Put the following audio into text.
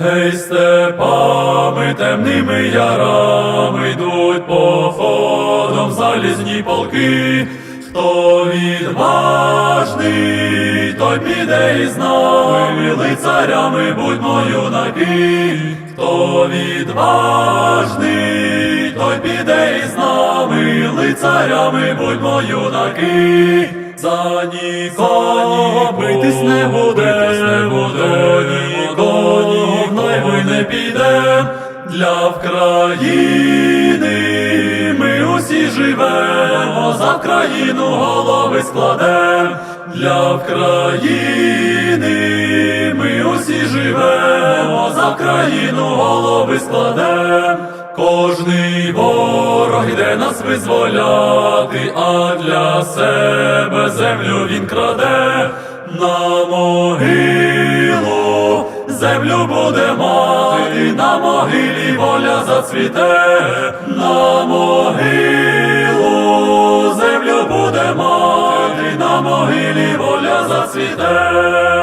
Гей, степами темними ярами йдуть походом залізні полки. Хто відважний, той піде із нами, лицарями будьмо юнаки. Хто відважний, той піде із нами, лицарями будьмо юнаки. За нікого битись не буде, буде в найвой не підем для вкраїни. Ми усі живемо, за Вкраїну голови складем для вкраїни. Ми усі живемо, за Вкраїну голови складем. Кожний ворог йде нас визволяти, а для себе землю він краде на могилу. Землю буде мати, на могилі воля зацвіте, на могилу землю буде мати, на могилі воля зацвіте.